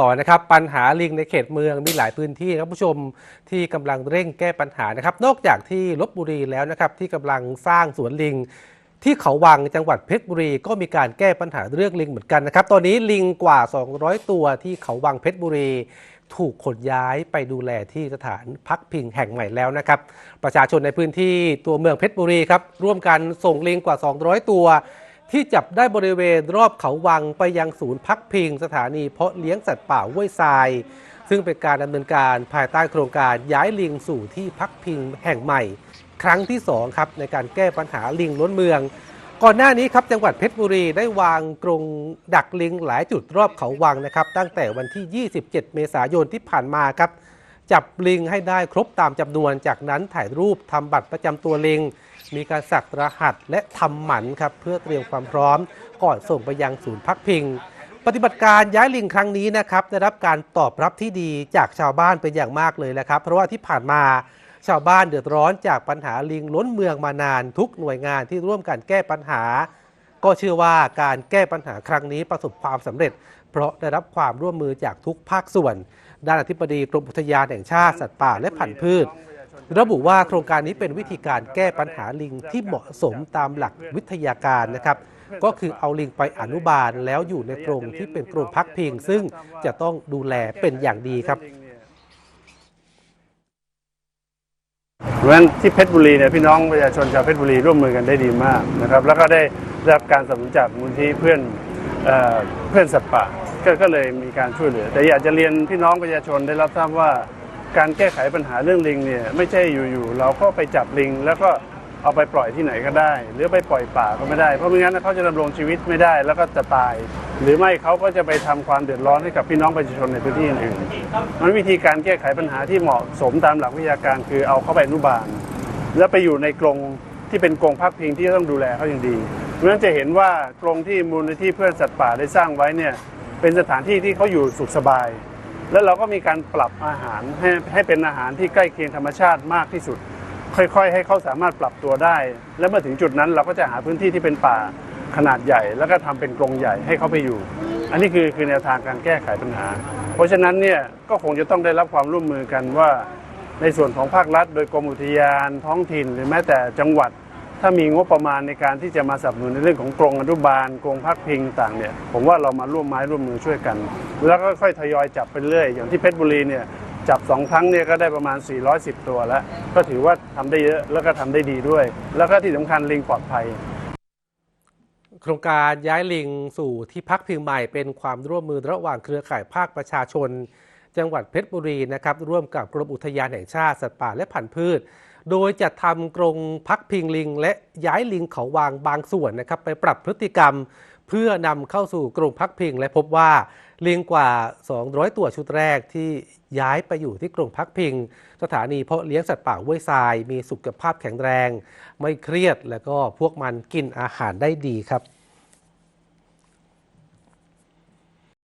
ต่อนะครับปัญหาลิงในเขตเมืองมีหลายพื้นที่ครับผู้ชมที่กำลังเร่งแก้ปัญหานะครับ นอกจากที่ลบบุรีแล้วนะครับที่กำลังสร้างสวนลิง ที่เขาวังจังหวัดเพชรบุรี ก็มีการแก้ปัญหาเรื่องลิงเหมือนกันนะครับ ตอนนี้ลิงกว่า 200 ตัวที่เขาวังเพชรบุรี ถูกขนย้ายไปดูแลที่สถานพักพิงแห่งใหม่แล้วนะครับ ประชาชนในพื้นที่ตัวเมืองเพชรบุรีครับร่วมกันส่งลิงกว่า 200 ตัว ที่จับได้บริเวณรอบเขาวังไปยังศูนย์พักพิง สถานีเพาะเลี้ยงสัตว์ป่าห้วยทราย ซึ่งเป็นการดำเนินการภายใต้โครงการย้ายลิงสู่ที่พักพิงแห่งใหม่ ครั้งที่2ครับในการแก้ปัญหาลิงล้นเมือง ก่อนหน้านี้ครับจังหวัดเพชรบุรีได้วางกรงดักลิงหลายจุดรอบเขาวังนะครับ ตั้งแต่วันที่ 27 เมษายนที่ผ่านมาครับจับลิงให้ได้ครบตามจำนวนจากนั้นถ่ายรูปทำบัตรประจำตัวลิง มีการสักรหัสและทำหมันครับเพื่อเตรียมความพร้อม ก่อนส่งไปยังศูนย์พักพิง ปฏิบัติการย้ายลิงครั้งนี้นะครับได้รับการตอบรับที่ดีจากชาวบ้านเป็นอย่างมากเลยนะครับ เพราะว่าที่ผ่านมาชาวบ้านเดือดร้อนจากปัญหาลิงล้นเมืองมานานทุกหน่วยงานที่ร่วมกันแก้ปัญหา ก็เชื่อว่าการแก้ปัญหาครั้งนี้ประสบความสำเร็จ เพราะได้รับความร่วมมือจากทุกภาคส่วน ด้านอธิบดีกรมอุทยานแห่งชาติสัตว์ป่าและพันธุ์พืช ระบุว่าโครงการนี้เป็นวิธีการแก้ปัญหาลิงที่เหมาะสมตามหลักวิทยาการนะครับ ก็คือเอาลิงไปอนุบาลแล้วอยู่ในกรงที่เป็นกรงพักพิง ซึ่งจะต้องดูแลเป็นอย่างดีครับเพราะฉะนั้นที่เพชรบุรีเนี่ยพี่น้องประชาชนชาวเพชรบุรีร่วมมือกันได้ดีมากนะครับ แล้วก็ได้รับการสนับสนุนจากมูลที่เพื่อนเอเพื่อนสัตว์ป่ากก็เลยมีการช่วยเหลือ แต่อยากจะเรียนพี่น้องประชาชนได้รับทราบว่า การแก้ไขปัญหาเรื่องลิงเนี่ยไม่ใช่อยู่ๆเราก็ไปจับลิง แล้วก็เอาไปปล่อยที่ไหนก็ได้ หรือไปปล่อยป่าก็ไม่ได้ เพราะไม่งั้นเขาจะดำรงชีวิตไม่ได้แล้วก็จะตาย หรือไม่เขาก็จะไปทำความเดือดร้อนให้กับพี่น้องประชาชนในพื้นที่อื่นๆมันวิธีการแก้ไขปัญหาที่เหมาะสมตามหลักวิทยาการคือเอาเข้าไปนุบาล แล้วไปอยู่ในกรงที่เป็นกรงพักพิงที่ต้องดูแลเขาอย่างดีเพราะฉะนั้นจะเห็นว่ากรงที่มูลนิธิเพื่อนสัตว์ป่าได้สร้างไว้เนี่ยเป็นสถานที่ที่เขาอยู่สุขสบาย แล้วเราก็มีการปรับอาหารให้ให้เป็นอาหารที่ใกล้เคียงธรรมชาติมากที่สุด ค่อยๆ ให้เขาสามารถปรับตัวได้ และเมื่อถึงจุดนั้นเราก็จะหาพื้นที่ที่เป็นป่าขนาดใหญ่ แล้วก็ทำเป็นกรงใหญ่ให้เขาไปอยู่ อันนี้คือคือแนวทางการแก้ไขปัญหา เพราะฉะนั้นเนี่ยก็คงจะต้องได้รับความร่วมมือกันว่า ในส่วนของภาครัฐ โดยกรมอุทยานท้องถิ่น หรือแม้แต่จังหวัด ถ้ามีงบประมาณในการที่จะมาสนับสนุนในเรื่องของกรงอนุบาลกรงพักพิงต่างเนี่ยผมว่าเรามาร่วมไม้ร่วมมือช่วยกัน แล้วก็ค่อยทยอยจับไปเรื่อย อย่างที่เพชรบุรีเนี่ยจับสองครั้งเนี่ยก็ได้ประมาณ 410 ตัวแล้ว ก็ถือว่าทำได้เยอะแล้วก็ทำได้ดีด้วย แล้วก็ที่สำคัญลิงปลอดภัย โครงการย้ายลิงสู่ที่พักพิงใหม่เป็นความร่วมมือระหว่างเครือข่ายภาคประชาชน จังหวัดเพชรบุรีนะครับร่วมกับกรมอุทยานแห่งชาติสัตว์ป่าและพันธุ์พืช โดยจะทำกรงพักพิงลิง และย้ายลิงเขาวางบางส่วนนะครับไปปรับพฤติกรรม เพื่อนำเข้าสู่กรงพักพิง และพบว่าลิงกว่า 200 ตัวชุดแรกที่ย้ายไปอยู่ที่กรงพักพิง สถานีเพาะเลี้ยงสัตว์ป่าห้วยทราย มีสุขภาพแข็งแรง ไม่เครียดแล้วก็พวกมันกินอาหารได้ดีครับ